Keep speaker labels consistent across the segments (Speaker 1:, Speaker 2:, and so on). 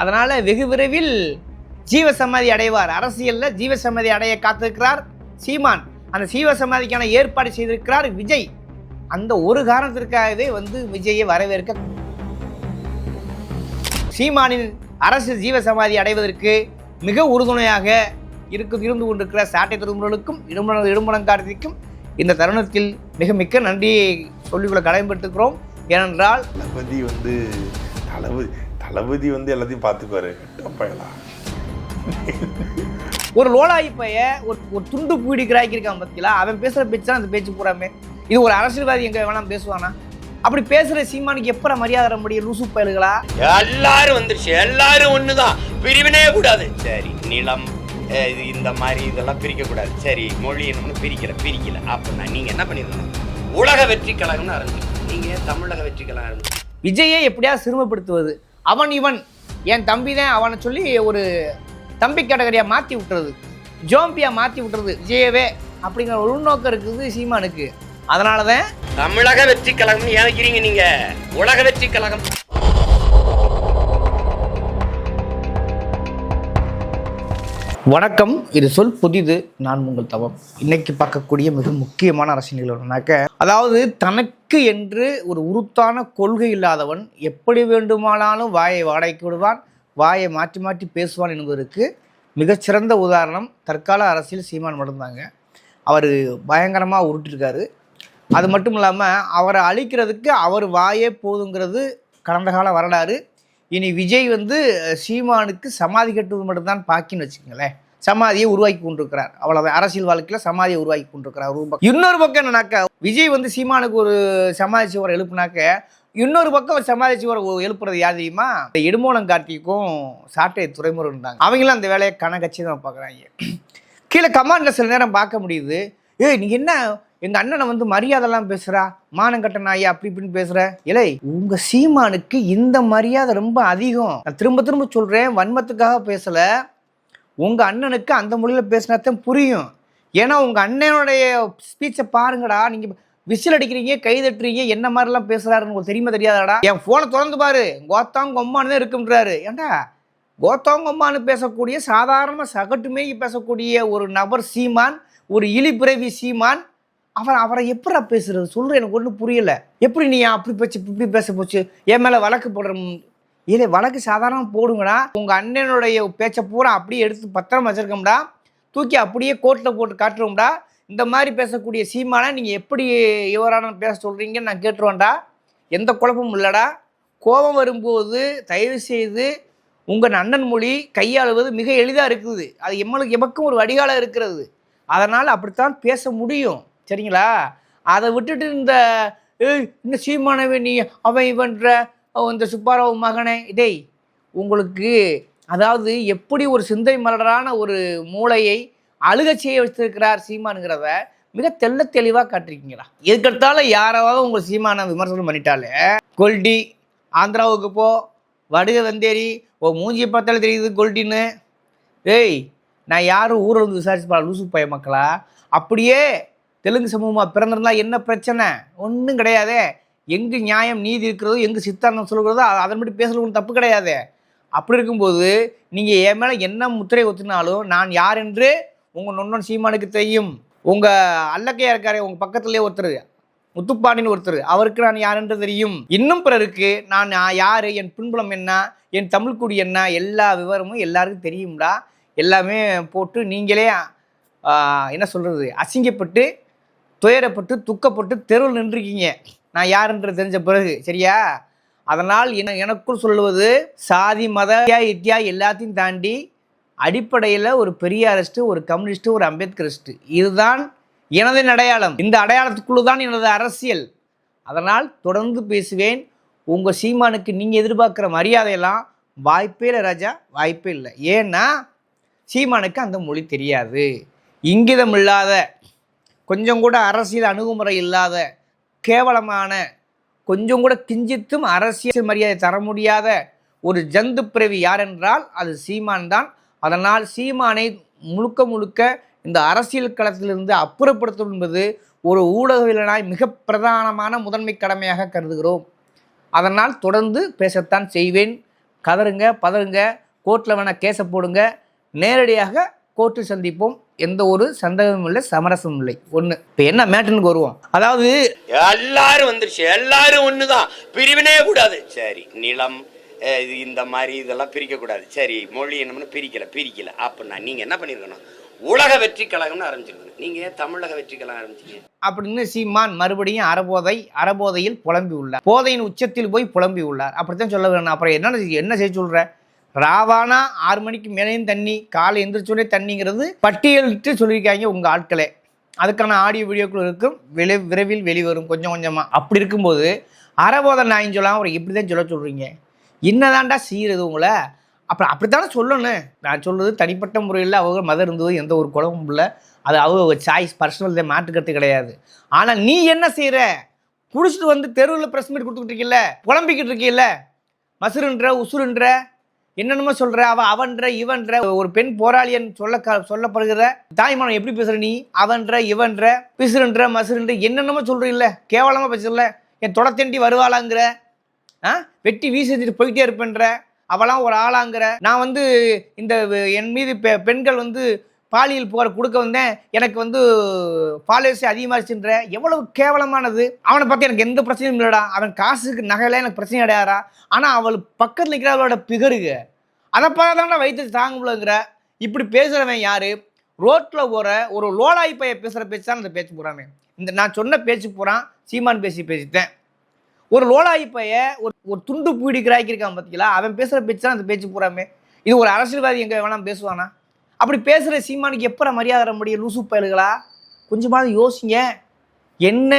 Speaker 1: அதனால் வெகு விரைவில் ஜீவசமாதி அடைவார். அரசியலில் ஜீவசமாதி அடைய காத்திருக்கிறார் சீமான். அந்த ஜீவசமாதிக்கான ஏற்பாடு செய்திருக்கிறார் விஜய். அந்த ஒரு காரணத்திற்காகவே வந்து விஜயை வரவேற்க சீமானின் அரசு ஜீவசமாதி அடைவதற்கு மிக உறுதுணையாக இருக்கு இருந்து கொண்டிருக்கிற சாட்டை திருமுறைகளுக்கும் இடுமணம் இடுமணங்காரத்திற்கும் இந்த தருணத்தில் மிக மிக்க நன்றியை சொல்லிக்கொள்ள கடமைப்பட்டுக்கிறோம் ஏனென்றால்
Speaker 2: தளபதி வந்து தளபதி தளபதி வந்து எல்லாத்தையும் பார்த்துக்குவாரு. பயலா
Speaker 1: ஒரு லோலாயி பைய ஒரு ஒரு துண்டு பீடி கிராக்கியிருக்கான் பத்திலா அவன் பேசுகிற பேச்சு தான் அந்த பேச்சு பூராமே இது ஒரு அரசியல்வாதி எங்கே வேணாம் பேசுவானா? அப்படி பேசுகிற சீமானுக்கு எப்போ மரியாதை தர முடியும்? லூசு பயல்களா?
Speaker 3: எல்லாரும் வந்துருச்சு. எல்லாரும் ஒண்ணுதான். பிரிவினே கூடாது. சரி நிலம் இது இந்த மாதிரி இதெல்லாம் பிரிக்க கூடாது சரி மொழி என்னன்னு பிரிக்கல பிரிக்கல. அப்படின்னா நீங்க என்ன பண்ணிருக்கணும் உலக வெற்றி கழகம்னு ஆரம்பிச்சு நீங்க தமிழக வெற்றி கழகம்
Speaker 1: விஜயை எப்படியாவது சிறுமப்படுத்துவது? அவன் இவன். என் தம்பி தான் அவனை சொல்லி ஒரு தம்பி கேட்டகரியாக மாற்றி விட்டுறது. ஜோம்பியா மாற்றி விட்டுறது. விஜயவே அப்படிங்கிற ஒரு உள்நோக்கம் இருக்குது சீமானுக்கு. அதனால தான்
Speaker 3: தமிழக வெற்றி கழகம்னு ஏனைக்கிறீங்க நீங்க? உலக வெற்றி கழகம்.
Speaker 1: வணக்கம். இது சொல் புதிது நான் உங்கள் தவம். இன்னைக்கு பார்க்கக்கூடிய மிக முக்கியமான அரசியல் நிகழ்வுனாக்க அதாவது தனக்கு என்று ஒரு உருத்தான கொள்கை இல்லாதவன் எப்படி வேண்டுமானாலும் வாயை வாடகைக்கு விடுவான் வாயை மாற்றி மாற்றி பேசுவான் என்பதற்கு மிகச்சிறந்த உதாரணம் தற்கால அரசியல் சீமான் மட்டும்தாங்க. அவர் பயங்கரமாக உருட்டிருக்காரு. அது மட்டும் இல்லாமல் அவரை அழிக்கிறதுக்கு அவர் வாயே போதுங்கிறது கடந்த கால வரலாறு. இனி விஜய் வந்து சீமானுக்கு சமாதி கட்டுவது மட்டும்தான் பாக்கின்னு வச்சுக்கோங்களேன். சமாதியை உருவாக்கி கொண்டிருக்கிறார். அவ்வளவு அரசியல் வாழ்க்கையில் சமாதியை உருவாக்கி கொண்டிருக்கிறார் ஒரு பக்கம். இன்னொரு பக்கம் என்னன்னாக்கா விஜய் வந்து சீமானுக்கு ஒரு சமாதி சுவரை எழுப்புனாக்க இன்னொரு பக்கம் ஒரு சமாதி சுவரை எழுப்புறது யார் தெரியுமா? இந்த இடுமோனம் கார்த்திக்கும் சாட்டை துறைமுறை இருந்தாங்க. அவங்களும் அந்த வேலையை கணக்கச்சி தான் பார்க்குறாங்க கீழே கமாண்டில் சில நேரம் பார்க்க முடியுது. ஏய் நீ என்ன எங்கள் அண்ணனை வந்து மரியாதைலாம் பேசுகிறா மானங்கட்ட நாயா அப்படி இப்படின்னு பேசுகிற இலை உங்கள் சீமானுக்கு இந்த மரியாதை ரொம்ப அதிகம். நான் திரும்ப திரும்ப சொல்கிறேன் வன்மத்துக்காக பேசலை. உங்கள் அண்ணனுக்கு அந்த மொழியில் பேசினாத்தான் புரியும். ஏன்னா உங்கள் அண்ணனுடைய ஸ்பீச்சை பாருங்கடா. நீங்கள் விசில் அடிக்கிறீங்க கை தட்டுறீங்க என்ன மாதிரிலாம் பேசுகிறாருன்னு உங்களுக்கு தெரியுமா தெரியாதாடா? என் ஃபோனை திறந்து பாரு. கோத்தாங் கொம்மான்னு தான் இருக்குன்றாரு ஏன்டா கோத்தாங்கம்மான்னு பேசக்கூடிய சாதாரண சகட்டுமே பேசக்கூடிய ஒரு நபர் சீமான் ஒரு இழிப்பிறவி சீமான் அவர் அவரை எப்படா பேசுறது? சொல்ற எனக்கு ஒன்றும் புரியலை. எப்படி நீ அப்படி பேச்சு இப்படி பேச போச்சு? என் மேலே வழக்கு போடுற இல்லை வழக்கு சாதாரண போடுங்கடா. உங்கள் அண்ணனுடைய பேச்சை பூரா அப்படியே எடுத்து பத்திரம் வச்சுருக்கோம்டா. தூக்கி அப்படியே கோர்ட்டில் போட்டு காட்டுறோம்டா. இந்த மாதிரி பேசக்கூடிய சீமானை நீங்கள் எப்படி இவரான பேச சொல்கிறீங்கன்னு நான் கேட்டுருவேன்டா. எந்த குழப்பமும் இல்லைடா. கோபம் வரும்போது தயவு செய்து உங்கள் அண்ணன் மொழி கையாளுவது மிக எளிதாக இருக்குது. அது எம்மளுக்கு எமக்கும் ஒரு வடிகாலம் இருக்கிறது. அதனால் அப்படித்தான் பேச முடியும். சரிங்களா? அதை விட்டுட்டு இந்த ஏய் இந்த சீமானவன் நீ அவன் இவன்ற இந்த சுப்பாராவ் மகனே டேய் உங்களுக்கு அதாவது எப்படி ஒரு சிந்தை மலரான ஒரு மூளையை அழுகச் செய்ய வச்சிருக்கிறார் சீமானுங்கிறத மிக தெல்ல தெளிவாக காட்டிருக்கீங்களா? எதுக்கெடுத்தாலும் யாராவது உங்கள் சீமான விமர்சனம் பண்ணிட்டாலே கொல்டி ஆந்திராவுக்கு போ வடுக வந்தேரி ஓ மூஞ்சியை பார்த்தாலே தெரியுது கொல்டின்னு ஏய் நான் யாரும் ஊரில் வந்து விசாரிச்சு பா லூசு பய மக்களா? அப்படியே தெலுங்கு சமூகமாக பிறந்திருந்தா என்ன பிரச்சனை? ஒன்றும் கிடையாதே. எங்கு நியாயம் நீதி இருக்கிறதோ எங்கு சித்தாந்தம் சொல்கிறதோ அதன்படி பேசுறது ஒன்றும் தப்பு கிடையாதே. அப்படி இருக்கும்போது நீங்கள் என் மேலே என்ன முத்திரை ஒத்துனாலும் நான் யார் என்று உங்கள் நொன்னன் சீமானுக்கு தெரியும். உங்கள் அல்லக்கையா இருக்காரு உங்கள் பக்கத்துலேயே ஒருத்தர். முத்துப்பாண்டின்னு ஒருத்தர். அவருக்கு நான் யார் என்று தெரியும். இன்னும் பிறருக்கு நான் யார் என் பின்புலம் என்ன என் தமிழ் குடி என்ன எல்லா விவரமும் எல்லாருக்கும் தெரியும்டா. எல்லாமே போட்டு நீங்களே என்ன சொல்கிறது அசிங்கப்பட்டு துயரப்பட்டு துக்கப்பட்டு தெருவில் நின்றுருக்கீங்க. நான் யாருன்றது தெரிஞ்ச பிறகு சரியா? அதனால் என எனக்குள் சொல்லுவது சாதி மத இத்தியா எல்லாத்தையும் தாண்டி அடிப்படையில் ஒரு பெரியாரிஸ்ட்டு ஒரு கம்யூனிஸ்ட்டு ஒரு அம்பேத்கரிஸ்ட்டு. இதுதான் எனது அடையாளம். இந்த அடையாளத்துக்குள்ளே தான் எனது அரசியல். அதனால் தொடர்ந்து பேசுவேன். உங்கள் சீமானுக்கு நீங்கள் எதிர்பார்க்குற மரியாதையெல்லாம் வாய்ப்பே இல்லை ராஜா வாய்ப்பே இல்லை. ஏன்னா சீமானுக்கு அந்த மொழி தெரியாது. இங்கிதம் இல்லாத கொஞ்சம் கூட அரசியல் அணுகுமுறை இல்லாத கேவலமான கொஞ்சம் கூட கிஞ்சித்தும் அரசியல் மரியாதை தர முடியாத ஒரு ஜந்து பிறவி யார் என்றால் அது சீமான் தான். அதனால் சீமானை முழுக்க முழுக்க இந்த அரசியல் களத்திலிருந்து அப்புறப்படுத்தும் என்பது ஒரு ஊடகவியலனாய் மிக பிரதானமான முதன்மை கடமையாக கருதுகிறோம். அதனால் தொடர்ந்து பேசத்தான் செய்வேன். கதறுங்க பதறுங்க கோர்ட்டில் வேணால் கேஸை போடுங்க. நேரடியாக கோர்ட்டில் சந்திப்போம். எந்த ஒரு சந்தேகமும் இல்லை சமரசமும் இல்லை. ஒன்று இப்போ என்ன மேட்டனுக்கு வருவோம்? அதாவது
Speaker 3: எல்லாரும் வந்துருச்சு. எல்லாரும் ஒண்ணுதான். பிரிவினே கூடாது. சரி நிலம் இது இந்த மாதிரி இதெல்லாம் பிரிக்க கூடாது சரி மொழி என்னம்னு பிரிக்கல பிரிக்கல. அப்படின்னா நீங்க என்ன பண்ணிருக்கணும்? உலக வெற்றி கழகம்னு ஆரம்பிச்சிருக்கணும். நீங்க ஏன் தமிழக வெற்றி கழகம் ஆரம்பிச்சீங்க?
Speaker 1: அப்படின்னு சீமான் மறுபடியும் அறபோதை அறபோதையில் புலம்பி உள்ளார் போதையின் உச்சத்தில் போய் புலம்பி உள்ளார் அப்படித்தான் சொல்ல வேணும் அப்புறம் என்ன என்ன செய்ய சொல்ற? ராவானா ஆறு மணிக்கு மேலேயும் தண்ணி காலை எந்திரிச்சோடனே தண்ணிங்கிறது பட்டியலிட்டு சொல்லியிருக்காங்க உங்கள் ஆட்களே. அதுக்கான ஆடியோ வீடியோக்கள் இருக்கும். விளை விரைவில் வெளிவரும். கொஞ்சம் கொஞ்சமாக அப்படி இருக்கும்போது அறபோத நாயின்னு சொல்லாமல் அப்புறம் இப்படி தான் சொல்ல சொல்கிறீங்க என்னதான்டா செய்கிறது உங்களை? அப்புறம் அப்படித்தானே சொல்லணும். நான் சொல்கிறது தனிப்பட்ட முறையில் அவங்க மதம் இருந்தது எந்த ஒரு குழப்பமும் இல்லை. அது அவங்க சாய்ஸ் பர்சனல் இதை மாற்றுக்கிறது கிடையாது. ஆனால் நீ என்ன செய்கிற குடிச்சிட்டு வந்து தெருவில் ப்ரெஸ் மீட் கொடுத்துக்கிட்டு இருக்கீல்ல புலம்பிக்கிட்டு இருக்கீல்ல மசுருன்ற உசுருன்ற என்னென்னமோ சொல்ற அவ அவன்ற இவன்ற ஒரு பெண் போராளியன் சொல்ல சொல்லப்படுகிற தாய்மானம் எப்படி பேசுற நீ? அவன்ற இவன்ற பிசுறுன்ற மசுருன்ற என்னென்னமோ சொல்கிறீல்ல கேவலமா பேசுறல என் தொடத்தண்டி வருவாளாங்கிற ஆ? வெட்டி வீசிட்டு போயிட்டே இருப்பேன்ற அவளாம் ஒரு ஆளாங்கிற. நான் வந்து இந்த என் மீது பெ பெண்கள் வந்து பாலியல் புகார் கொடுக்க வந்தேன். எனக்கு வந்து ஃபாலோவர்ஸ் அதிகமாகிச்சுன்ற எவ்வளவு கேவலமானது. அவனை பார்த்து எனக்கு எந்த பிரச்சனையும் இல்லைடா. அவன் காசுக்கு நகையில எனக்கு பிரச்சனை கிடையாதா ஆனால் அவள் பக்கத்தில் நிற்கிறவளோட பிகருக அதை பார்த்தாண்டா வயிற்று தாங்க முடியலங்கிற. இப்படி பேசுகிறவன் யார்? ரோட்டில் போகிற ஒரு லோலாய் பைய பேசுகிற பேச்சு தான் அந்த பேச்சு போகிறானே இந்த நான் சொன்ன பேச்சு போகிறான் சீமான் பேசி பேசிட்டேன். ஒரு லோலாய் பைய ஒரு ஒரு துண்டு பீடி கிராக்கியிருக்கான் பார்த்தீங்களா அவன் பேசுகிற பேச்சு தான் அந்த பேச்சு போகிறாமே இது ஒரு அரசியல்வாதி எங்கே வேணாம் பேசுவானா? அப்படி பேசுகிற சீமானுக்கு எப்போ மரியாதை தர முடியும் லூசு பயல்களா? கொஞ்சமாவது யோசிங்க. என்ன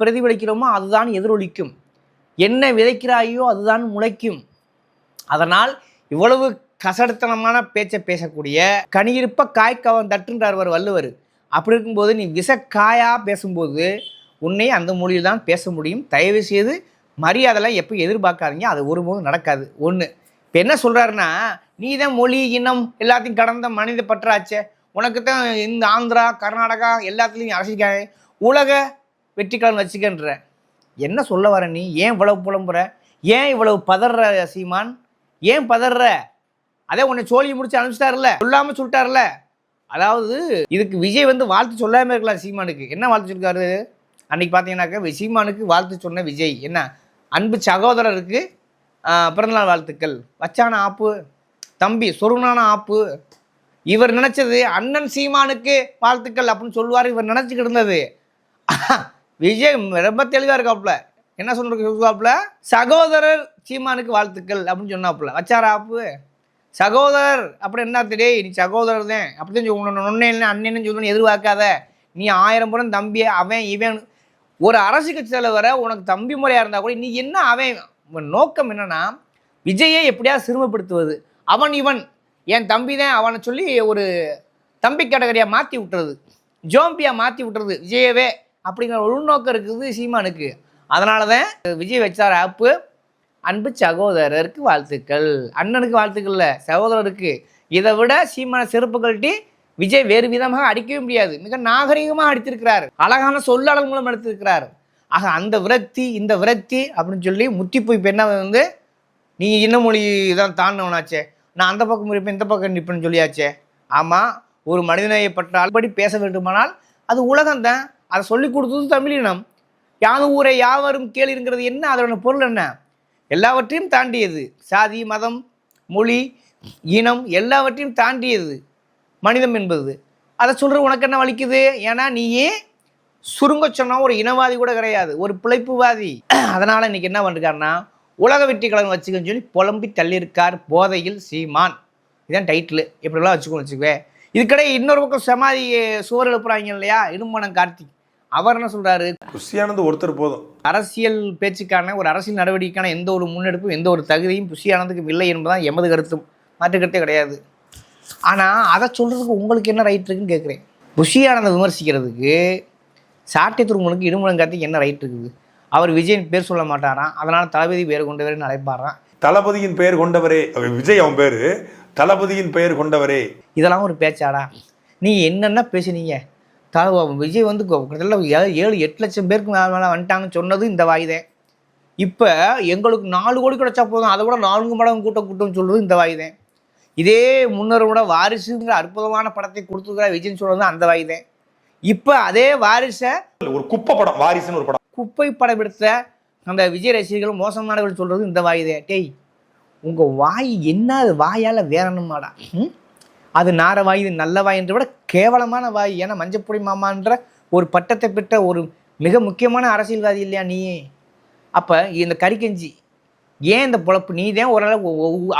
Speaker 1: பிரதிபலிக்கிறோமோ அதுதான் எதிரொலிக்கும். என்ன விதைக்கிறாயோ அதுதான் முளைக்கும். அதனால் இவ்வளவு கசடத்தனமான பேச்சை பேசக்கூடிய கனியிருப்ப காய்க்கவன் தட்டுன்றார் வள்ளுவர். அப்படி இருக்கும்போது நீ விஷக்காயா பேசும்போது உன்னை அந்த மொழியில் தான் பேச முடியும். தயவு செய்து மரியாதைலாம் எப்போ எதிர்பார்க்காதீங்க. அது ஒருபோதும் நடக்காது. ஒன்று இப்போ என்ன சொல்கிறாருன்னா நீ தான் மொழி இனம் எல்லாத்தையும் கடந்த மனித பற்றாச்சே. உனக்கு தான் இந்த ஆந்திரா கர்நாடகா எல்லாத்துலேயும் அரசியல் உலக வெற்றிக்காலம் வச்சுக்கன்ற. என்ன சொல்ல வர நீ? ஏன் இவ்வளவு புலம்புற? ஏன் இவ்வளவு பதற சீமான்? ஏன் பதற? அதே உன்னை சோழியை முடிச்சு அனுப்பிச்சிட்டார்ல சொல்லாம சொல்லிட்டாருல அதாவது இதுக்கு விஜய் வந்து வாழ்த்து சொல்லாம இருக்கலாம் சீமானுக்கு. என்ன வாழ்த்து சொல்லிருக்காரு? அன்னைக்கு பார்த்தீங்கன்னாக்க சீமானுக்கு வாழ்த்து சொன்ன விஜய். என்ன? அன்பு சகோதரருக்கு பிறந்தநாள் வாழ்த்துக்கள். வச்சான ஆப்பு. தம்பி சொருணான ஆப்பு. இவர் நினைச்சது அண்ணன் சீமானுக்கு வாழ்த்துக்கள் அப்படின்னு சொல்லுவார் இவர் நினைச்சுக்கிட்டு இருந்தது. விஜய் ரொம்ப தெளிவாக இருக்காப்புல. என்ன சொல்றாப்புல சகோதரர் சீமானுக்கு வாழ்த்துக்கள் அப்படின்னு சொன்னாப்புல. வச்சாரா ஆப்பு? சகோதரர் அப்படி என்ன தெரியே நீ சகோதரர் தான். அப்படிதான் சொல்லணும் நொன்னேன்னு அண்ணன்னு சொல்லணும் எதிர்பார்க்காத. நீ ஆயிரம் புறம் தம்பி அவன் இவன். ஒரு அரசு கட்சி தலைவரை உனக்கு தம்பி முறையாக இருந்தால் கூட நீ என்ன அவன்? நோக்கம் என்னன்னா விஜயை எப்படியாவது சிறுமப்படுத்துவது. அவன் இவன். என் தம்பி தான் அவனை சொல்லி ஒரு தம்பி கேட்டகரியாக மாற்றி விட்டுறது. ஜோம்பியாக மாற்றி விட்டுறது. விஜயவே அப்படிங்கிற உள்நோக்கம் இருக்குது சீமானுக்கு. அதனால தான் விஜய் வச்சார் ஆப்பு அன்பு சகோதரருக்கு வாழ்த்துக்கள். அண்ணனுக்கு வாழ்த்துக்கள் இல்லை சகோதரருக்கு. இதை விட சீமான சிறப்பு கழட்டி விஜய் வேறு விதமாக அடிக்கவே முடியாது. மிக நாகரிகமாக அடித்திருக்கிறார். அழகான சொல்லாடல் மூலம் எடுத்திருக்கிறார். ஆக அந்த விரக்தி இந்த விரக்தி அப்படின்னு சொல்லி முத்தி போய் பெண்ணை வந்து நீ இன்ன மொழி தான் தாண்டவனாச்சே நான் அந்த பக்கம் இருப்பேன் இந்த பக்கம் நிற்பேன்னு சொல்லியாச்சே. ஆமாம் ஒரு மனிதநேயப்பட்ட ஆள்படி பேச வேண்டுமானால் அது உலகம்தான். அதை சொல்லி கொடுத்தது தமிழினம். யாது ஊரை யாவரும் கேளிருங்கிறது என்ன? அதோட பொருள் என்ன? எல்லாவற்றையும் தாண்டியது. சாதி மதம் மொழி இனம் எல்லாவற்றையும் தாண்டியது மனிதம் என்பது. அதை சொல்கிற உனக்கு என்ன வலிக்குது? ஏன்னா நீயே சுருங்க சொன்னால் ஒரு இனவாதி கூட கிடையாது. ஒரு பிழைப்புவாதி. அதனால் இன்னைக்கு என்ன பண்ணுறாருன்னா உலக வெற்றி கழகம் வச்சுக்கன்னு சொல்லி புலம்பி தள்ளியிருக்கார் போதையில் சீமான். இதான் டைட்டில் இப்படிலாம் வச்சுக்கணும் வச்சுக்குவேன் இதுக்கிடையே இன்னொரு பக்கம் சமாதி சுவர் எழுப்புறாங்க இல்லையா? இடும்பனம் கார்த்திக். அவர் என்ன சொல்றாரு?
Speaker 2: குஷியானது ஒருத்தர் போதும்.
Speaker 1: அரசியல் பேச்சுக்கான ஒரு அரசியல் நடவடிக்கைக்கான எந்த ஒரு முன்னெடுப்பும் எந்த ஒரு தகுதியும் புஷியானதுக்கு இல்லை என்பதுதான் எமது கருத்தும். மாற்று கருத்தே கிடையாது. ஆனால் அதை சொல்கிறதுக்கு உங்களுக்கு என்ன ரைட் இருக்குன்னு கேட்குறேன். புஷியானதை விமர்சிக்கிறதுக்கு சாட்டை துருமனுக்கு இடுமுடன் கார்த்திக் என்ன ரைட் இருக்குது? அவர் விஜயின் பேர் சொல்ல மாட்டாராம் அதனால் தளபதி பேர் கொண்டவர்னு அழைப்பாராம்
Speaker 2: தளபதியின் பெயர் கொண்டவரே விஜய் அவன் பேரு. தளபதியின் பெயர் கொண்டவரே.
Speaker 1: இதெல்லாம் ஒரு பேச்சாடா? நீ என்னென்ன பேசுனீங்க? த விஜய் வந்து கிட்டத்தட்ட ஏழு எட்டு லட்சம் பேருக்கு மேலே வந்துட்டாங்கன்னு சொன்னது இந்த வாய்தே. இப்போ எங்களுக்கு நாலு கோடி கிடைச்சா போதும் அதை விட நான்கு மடங்கு கூட்டம் கூட்டம் சொல்றது இந்த வாய் தான் இதே முன்னரை விட வாரிசுங்கிற அற்புதமான படத்தை கொடுத்துருக்கிற விஜய் சொல்றது அந்த வாய் தான் இப்போ அதே வாரிசை
Speaker 2: ஒரு குப்பை படம் வாரிசுன்னு ஒரு படம்.
Speaker 1: குப்பை படம் எடுத்த அந்த விஜய் ரசிகர்கள் மோசமானவர்கள் சொல்கிறது இந்த வாய் இதே. டேய் உங்கள் வாய் என்ன? அது வாயால் வேறணுமாடா ம்? அது நார வாய் இது நல்ல வாய் என்று விட கேவலமான வாய். ஏன்னா மஞ்சப்பொடி மாமான்ற ஒரு பட்டத்தை பெற்ற ஒரு மிக முக்கியமான அரசியல்வாதி இல்லையா நீ? அப்போ இந்த கறிக்கஞ்சி ஏன் இந்த பொழப்பு? நீ தான் ஓரளவு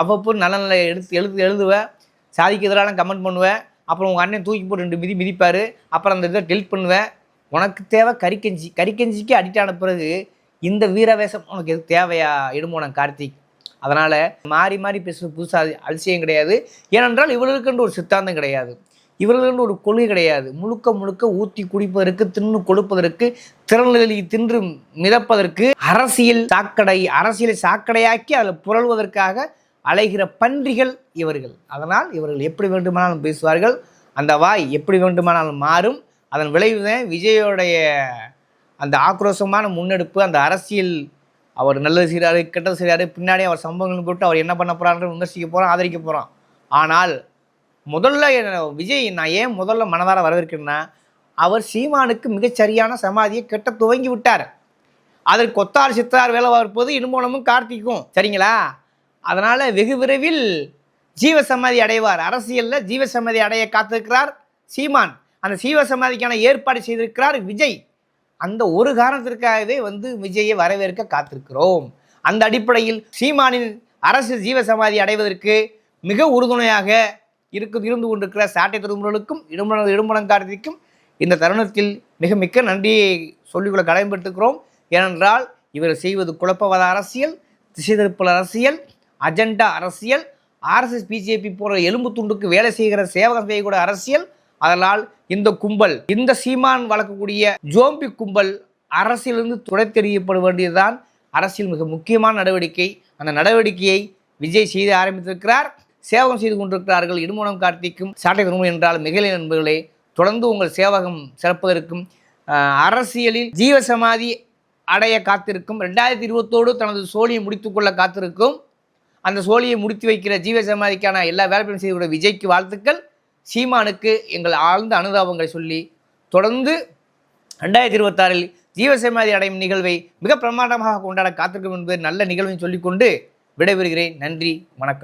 Speaker 1: அவ்வப்போ நல்ல நல்ல எடுத்து எழுத்து எழுதுவ. சாதிக்கு எதிரான கமெண்ட் பண்ணுவேன் அப்புறம் உங்கள் அண்ணன் தூக்கி போட்டு ரெண்டு மிதி மிதிப்பார். அப்புறம் அந்த இதை டெலிட் பண்ணுவேன் உனக்கு தேவை கறிக்கஞ்சி கறிக்கஞ்சிக்கு அடிக்ட் ஆன பிறகு இந்த வீரவேஷம் உனக்கு எது தேவையா இடுமோனன் கார்த்திக்? அதனால் மாறி மாறி பேசுகிற புதுசாக அதிசயம் கிடையாது. ஏனென்றால் இவர்களுக்குன்ற ஒரு சித்தாந்தம் கிடையாது. இவர்களுக்கென்று ஒரு கொள்கை கிடையாது. முழுக்க முழுக்க ஊற்றி குடிப்பதற்கு தின்னு கொடுப்பதற்கு திறநிலை தின்று மிதப்பதற்கு அரசியல் சாக்கடை அரசியலை சாக்கடையாக்கி அதில் புரள்வதற்காக அலைகிற பன்றிகள் இவர்கள். அதனால் இவர்கள் எப்படி வேண்டுமானாலும் பேசுவார்கள். அந்த வாய் எப்படி வேண்டுமானாலும் மாறும். அதன் விளைவு தான் விஜயோடைய அந்த ஆக்ரோஷமான முன்னெடுப்பு அந்த அரசியல். அவர் நல்லது செய்கிறாரு கெட்டது செய்கிறாரு பின்னாடி அவர் சம்பவங்கள் போட்டு அவர் என்ன பண்ண போகிறாருன்னு விமர்சிக்க போகிறோம் ஆதரிக்க போகிறோம் ஆனால் முதல்ல விஜய் நான் ஏன் முதல்ல மனதார வரவேற்கிறேன்னா அவர் சீமானுக்கு மிகச்சரியான சமாதியை கெட்ட துவங்கி விட்டார். அதற்கு கொத்தார் சித்தார் வேலை பார்ப்பது இடுமோனமும் கார்த்திக்கும். சரிங்களா? அதனால் வெகு விரைவில் ஜீவ சமாதி அடைவார். அரசியலில் ஜீவ அடைய காத்திருக்கிறார் சீமான். அந்த ஜீவ சமாதிக்கான ஏற்பாடு செய்திருக்கிறார் விஜய். அந்த ஒரு காரணத்திற்காகவே வந்து விஜயை வரவேற்க காத்திருக்கிறோம். அந்த அடிப்படையில் சீமானின் அரசு ஜீவ சமாதி அடைவதற்கு மிக உறுதுணையாக இருக்கு இருந்து கொண்டிருக்கிற சாட்டை திருமுறைகளுக்கும் இடும்பன இடுமணம் கார்த்திக்கும் இந்த தருணத்தில் மிக மிக்க நன்றியை சொல்லிக்கொள்ள கடமைப்பட்டுக்கிறோம் ஏனென்றால் இவர் செய்வது குழப்பவாத அரசியல் திசை திருப்பல் அரசியல் அஜெண்டா அரசியல் ஆர்எஸ்எஸ் பிஜேபி போன்ற எலும்பு துண்டுக்கு வேலை செய்கிற சேவகம் செய்யக்கூடிய அரசியல் அதனால் இந்த கும்பல் இந்த சீமான் வளர்க்கக்கூடிய ஜோம்பி கும்பல் அரசியலிருந்து துடை தெரியப்பட வேண்டியதுதான் அரசியல் மிக முக்கியமான நடவடிக்கை. அந்த நடவடிக்கையை விஜய் செய்து ஆரம்பித்திருக்கிறார். சேவகம் செய்து கொண்டிருக்கிறார்கள் இடுமூலம் கார்த்திக்கும் சாட்டை திருமணம் என்றால் மிகலை நண்பர்களே தொடர்ந்து உங்கள் சேவகம் சிறப்பதற்கும் அரசியலில் ஜீவசமாதி அடைய காத்திருக்கும் ரெண்டாயிரத்தி இருபத்தோடு தனது சோழியை முடித்துக்கொள்ள காத்திருக்கும். அந்த சோழியை முடித்து வைக்கிற ஜீவசமாதிக்கான எல்லா வேலைப்பையும் செய்து விஜய்க்கு வாழ்த்துக்கள். சீமானுக்கு எங்கள் ஆழ்ந்த அனுதாபங்களை சொல்லி தொடர்ந்து ரெண்டாயிரத்தி இருபத்தாறில் ஜீவசமாதி அடையும் நிகழ்வை மிக பிரமாண்டமாக கொண்டாட காத்திருக்கும் என்பது நல்ல நிகழ்வை சொல்லிக்கொண்டு விடைபெறுகிறேன். நன்றி வணக்கம்.